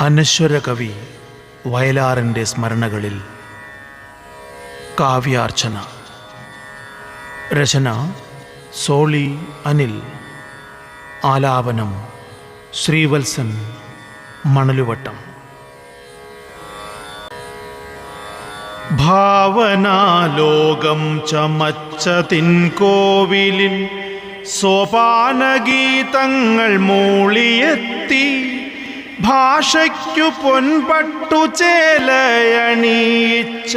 അനശ്വര കവി വയലാറിന്റെ സ്മരണകളിൽ കാവ്യാർച്ചന. രചന സോളി അനിൽ. ആലാപനം ശ്രീവത്സൻ മണലുവട്ടം. ഭാവനാലോകം ചമച്ചതിൻ കോവിലിൽ സോപാനഗീതങ്ങൾ മൂളിയെത്തി. ഭാഷയ്ക്കു പൊൻപട്ടു ചേലയണീച്ച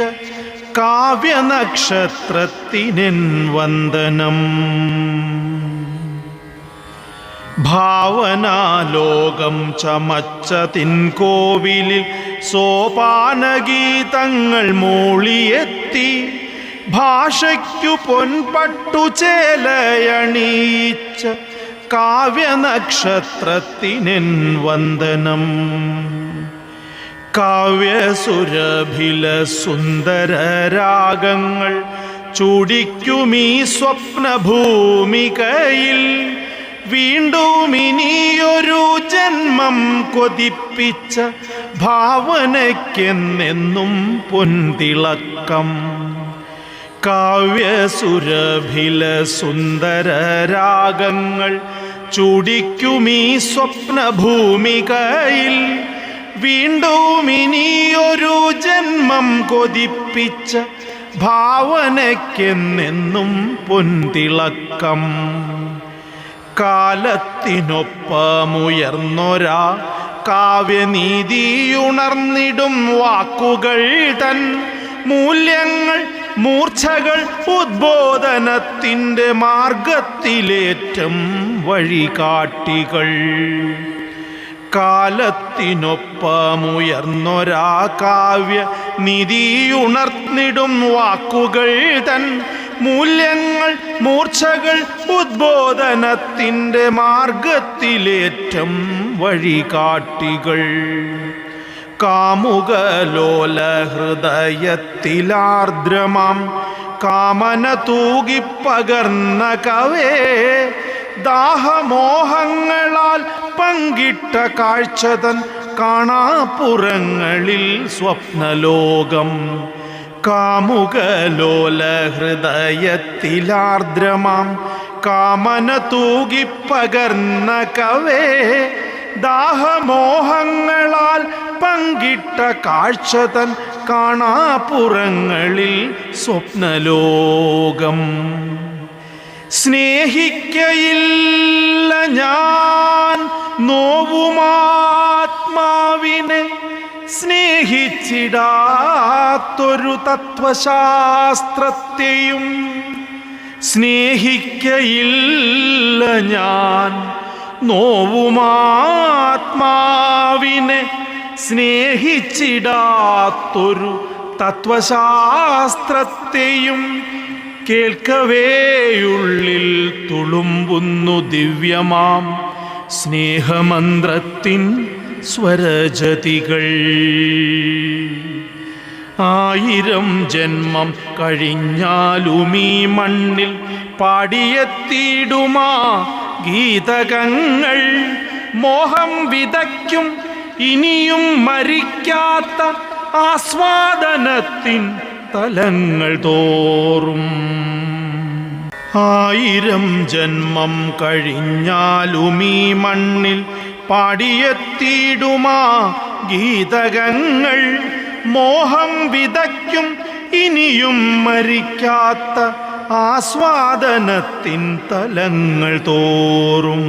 കാവ്യനക്ഷത്രത്തിനെൻ വന്ദനം. ഭാവനാലോകം ചമച്ചതിൻ കോവിലിൽ സോപാനഗീതങ്ങൾ മൂളിയെത്തി. ഭാഷയ്ക്കു പൊൻപട്ടു ചേലയണീച്ച കാവ്യനക്ഷത്രത്തിനെൻ വന്ദനം. കാവ്യസുരഭില സുന്ദര രാഗങ്ങൾ ചൂടിക്കുമീ സ്വപ്നഭൂമികയിൽ. വീണ്ടും ഇനിയൊരു ജന്മം കൊതിപ്പിച്ച ഭാവനയ്ക്കെന്നെന്നും പൊന്തിളക്കം കാവ്യസുരഭില സുന്ദര രാഗങ്ങൾ ചൂടിക്കുമീ സ്വപ്നഭൂമികയിൽ. വീണ്ടും ഇനിയൊരു ജന്മം കൊതിപ്പിച്ച ഭാവനയ്ക്കെന്നെന്നും പൊൻതിളക്കം. കാലത്തിനൊപ്പമുയർന്നൊരാ കാവ്യനീതിയുണർന്നിടും വാക്കുകൾ തൻ മൂല്യങ്ങൾ മൂർച്ഛകൾ ഉദ്ബോധനത്തിന്റെ മാർഗത്തിലേറ്റം വഴികാട്ടികൾ. കാലത്തിനൊപ്പമുയർന്നൊരാ കാവ്യ നിധിയുണർന്നിടും വാക്കുകൾ തൻ മൂല്യങ്ങൾ മൂർച്ചകൾ ഉദ്ബോധനത്തിന്റെ മാർഗത്തിലേറ്റം വഴികാട്ടികൾ. കാമുകലോല ഹൃദയത്തിലാർദ്രമാം കാമന തൂകിപ്പകർന്ന കവേ ദാഹമോഹങ്ങളാൽ പങ്കിട്ട കാഴ്ചതൻ കാണാപ്പുറങ്ങളിൽ സ്വപ്നലോകം. കാമുകലോല ഹൃദയത്തിലാർദ്രമാം കാമന തൂകിപ്പകർന്ന കവേ ദാഹമോഹങ്ങളാൽ പങ്കിട്ട കാഴ്ചതൻ കാണാപ്പുറങ്ങളിൽ സ്വപ്നലോകം. സ്നേഹിക്കയില്ല ഞാൻ നോവുമാത്മാവിനെ സ്നേഹിച്ചിടാത്തൊരു തത്വശാസ്ത്രത്തെയും സ്നേഹിക്കയില്ല ഞാൻ നോവുമാത്മാവിനെ സ്നേഹിച്ചിടാത്തൊരു തത്വശാസ്ത്രത്തെയും കേൾക്കവേയുള്ളിൽ തുളുമ്പുന്നു ദിവ്യമാം സ്നേഹമന്ത്രത്തിൻ സ്വരജതികൾ. ആയിരം ജന്മം കഴിഞ്ഞാലുമീ മണ്ണിൽ പാടിയെത്തിയിടുമാ ഗീതകങ്ങൾ. മോഹം വിതയ്ക്കും ഇനിയും മരിക്കാത്ത ആസ്വാദനത്തിൻ തലങ്ങൾ തോറും. ആയിരം ജന്മം കഴിഞ്ഞാലും ഈ മണ്ണിൽ പാടിയെത്തിയിടുമാ ഗീതകങ്ങൾ. മോഹം വിതയ്ക്കും ഇനിയും മരിക്കാത്ത ആസ്വാദനത്തിൻ തലങ്ങൾ തോറും.